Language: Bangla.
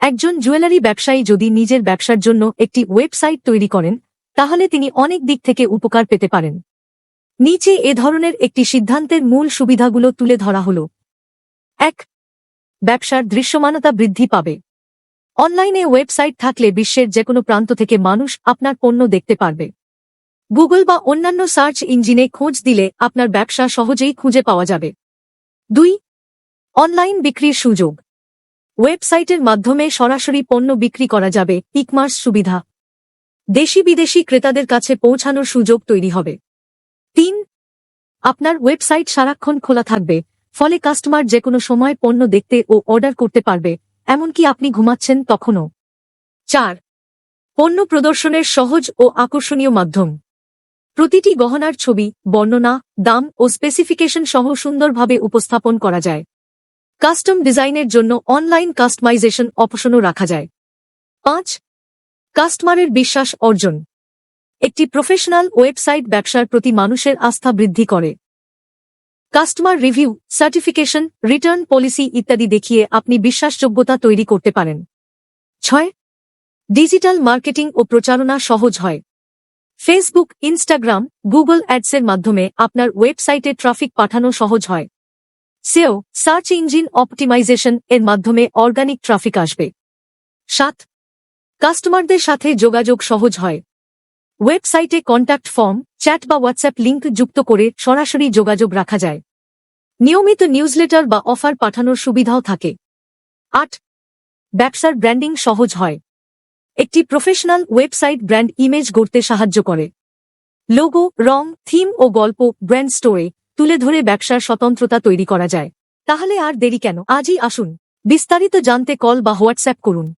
একজন জুয়েলারি ব্যবসায়ী যদি নিজের ব্যবসার জন্য একটি ওয়েবসাইট তৈরি করেন, তাহলে তিনি অনেক দিক থেকে উপকার পেতে পারেন। নিচে এ ধরনের একটি সিদ্ধান্তের মূল সুবিধাগুলো তুলে ধরা হল। এক, ব্যবসার দৃশ্যমানতা বৃদ্ধি পাবে। অনলাইনে ওয়েবসাইট থাকলে বিশ্বের যেকোনো প্রান্ত থেকে মানুষ আপনার পণ্য দেখতে পারবে। গুগল বা অন্যান্য সার্চ ইঞ্জিনে খোঁজ দিলে আপনার ব্যবসা সহজেই খুঁজে পাওয়া যাবে। দুই, অনলাইন বিক্রির সুযোগ। ওয়েবসাইটের মাধ্যমে সরাসরি পণ্য বিক্রি করা যাবে। ইকমার্স সুবিধা। দেশি বিদেশি ক্রেতাদের কাছে পৌঁছানোর সুযোগ তৈরি হবে। তিন, আপনার ওয়েবসাইট সারাক্ষণ খোলা থাকবে, ফলে কাস্টমার যে কোনো সময় পণ্য দেখতে ও অর্ডার করতে পারবে, এমনকি আপনি ঘুমাচ্ছেন তখনও। চার, পণ্য প্রদর্শনের সহজ ও আকর্ষণীয় মাধ্যম। প্রতিটি গহনার ছবি, বর্ণনা, দাম ও স্পেসিফিকেশন সহ সুন্দরভাবে উপস্থাপন করা যায়। কাস্টম ডিজাইনের জন্য অনলাইন কাস্টমাইজেশন অপশনও রাখা যায়। পাঁচ, কাস্টমারের বিশ্বাস অর্জন। একটি প্রফেশনাল ওয়েবসাইট ব্যবসার প্রতি মানুষের আস্থা বৃদ্ধি করে। Customer review, certification, return policy ইত্যাদি দেখিয়ে আপনি বিশ্বাসযোগ্যতা তৈরি করতে পারেন। ছয়, ডিজিটাল মার্কেটিং ও প্রচারণা সহজ হয়। ফেসবুক, ইনস্টাগ্রাম, গুগল অ্যাডসের মাধ্যমে আপনার ওয়েবসাইটে ট্রাফিক পাঠানো সহজ হয়। সেও সার্চ ইঞ্জিন অপটিমাইজেশন এর মাধ্যমে অর্গানিক ট্রাফিক আসবে। সাত, কাস্টমারদের সাথে যোগাযোগ সহজ হয়। ওয়েবসাইটে কন্ট্যাক্ট ফর্ম, চ্যাট বা হোয়াটসঅ্যাপ লিঙ্ক যুক্ত করে সরাসরি যোগাযোগ রাখা যায়। নিয়মিত নিউজলেটার বা অফার পাঠানোর সুবিধাও থাকে। আট, ব্যবসার ব্র্যান্ডিং সহজ হয়। একটি প্রফেশনাল ওয়েবসাইট ব্র্যান্ড ইমেজ গড়তে সাহায্য করে। লোগো, রং, থিম ও গল্প ব্র্যান্ড স্টোরে তুলে ধরে ব্যবসার স্বতন্ত্রতা তৈরি করা যায়। তাহলে আর দেরি কেন? আজই আসুন। বিস্তারিত জানতে কল বা হোয়াটসঅ্যাপ করুন।